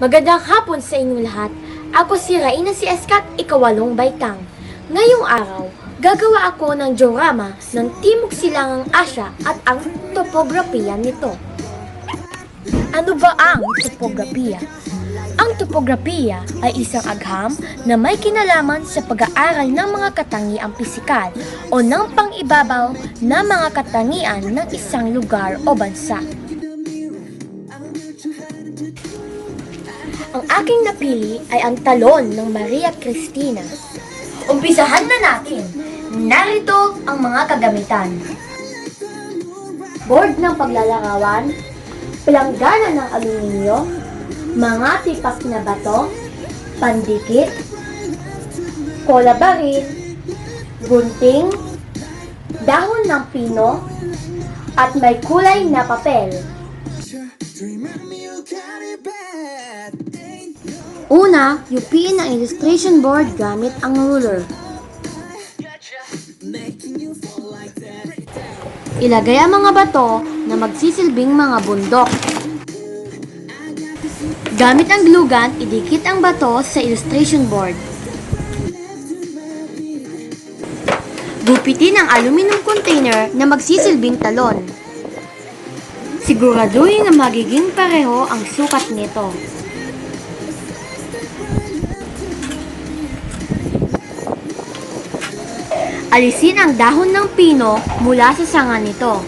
Magandang hapon sa inyong lahat. Ako si Raina si Eskat, ikawalong baitang. Ngayong araw, gagawa ako ng diorama ng Timog Silangang Asya at ang topografiya nito. Ano ba ang topografiya? Ang topografiya ay isang agham na may kinalaman sa pag-aaral ng mga katangiang pisikal o ng pang-ibabaw na mga katangian ng isang lugar o bansa. Aking napili ay ang talon ng Maria Cristina. Umpisahan na natin. Narito ang mga kagamitan. Board ng paglalarawan, palanggana ng aluminyo, mga tipak na bato, pandikit, cola baril, gunting, dahon ng pino, at may kulay na papel. Una, yupiin ang illustration board gamit ang ruler. Ilagay ang mga bato na magsisilbing mga bundok. Gamit ang glue gun, idikit ang bato sa illustration board. Gupitin ang aluminum container na magsisilbing talon. Siguraduhin na magiging pareho ang sukat nito. Alisin ang dahon ng pino mula sa sanga nito.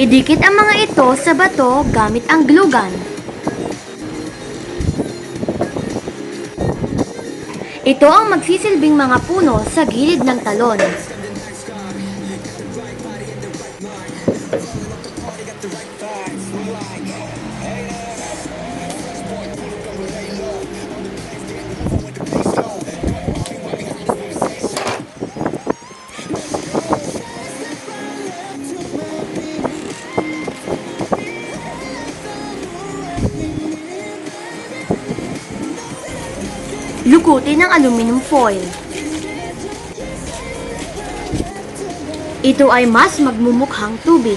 Idikit ang mga ito sa bato gamit ang glue gun. Ito ang magsisilbing mga puno sa gilid ng talon. Lukutin ang aluminum foil. Ito ay mas magmumukhang tubig.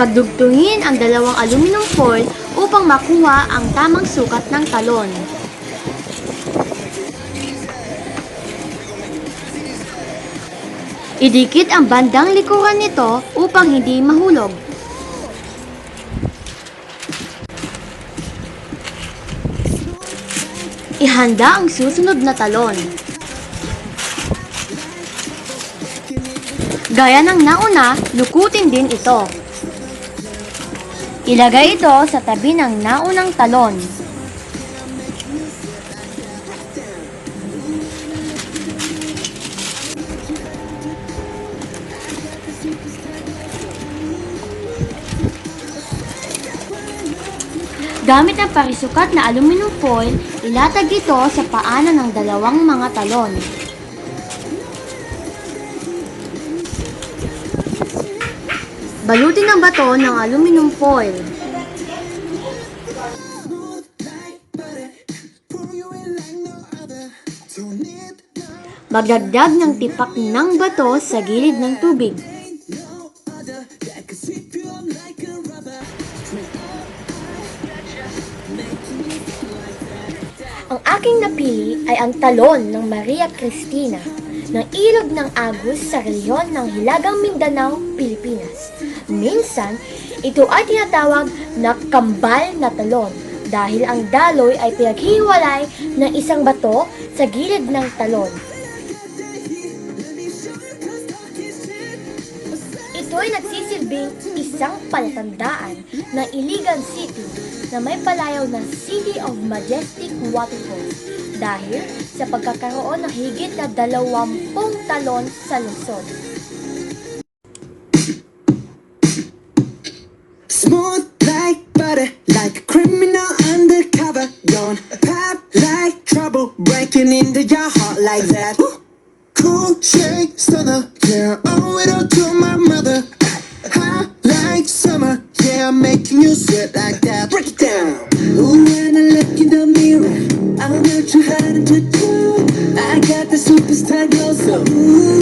Pagdugtungin ang dalawang aluminum foil upang makuha ang tamang sukat ng talon. Idikit ang bandang likuran nito upang hindi mahulog. Ihanda ang susunod na talon. Gaya ng nauna, lukutin din ito. Ilagay ito sa tabi ng naunang talon. Gamit ang parisukat na aluminum foil, ilatag ito sa paanan ng dalawang mga talon. Balutin ang bato ng aluminum foil. Magdagdag ng tipak ng bato sa gilid ng tubig. Ang aking napili ay ang talon ng Maria Cristina ng ilog ng Agus sa rehiyon ng Hilagang Mindanao, Pilipinas. Minsan, ito ay tinatawag na kambal na talon dahil ang daloy ay pinaghihiwalay ng isang bato sa gilid ng talon. Ito ay nagsisilbing isang palatandaan ng Iligan City na may palayaw na City of Majestic Waterfalls dahil sa pagkakaroon ng higit na dalawampung talon sa lungsod. Smooth like butter, like a criminal undercover. Don't pop like trouble, breaking into your heart like that. Woo! Cool shake stunner, yeah, owe it all to my I'm making you sweat like that. Break it down. Ooh, when I look in the mirror, I'm not too hard to do. I got the superstar glow, so ooh,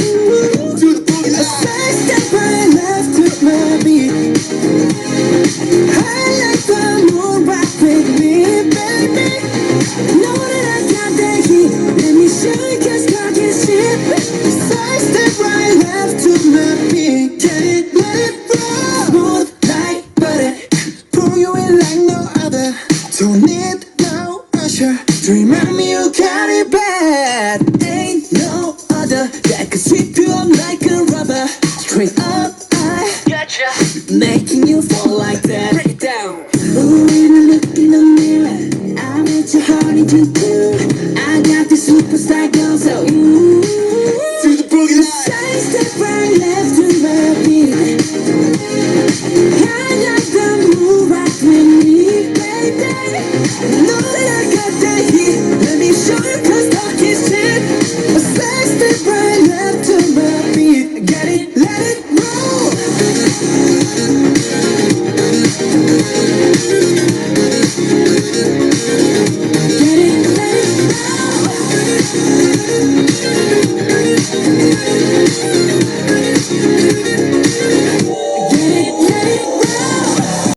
and no other. Don't need no pressure. To remind me you got it bad. Ain't no other That could sweep you up like a rubber. Straight up I Gotcha. Making you fall like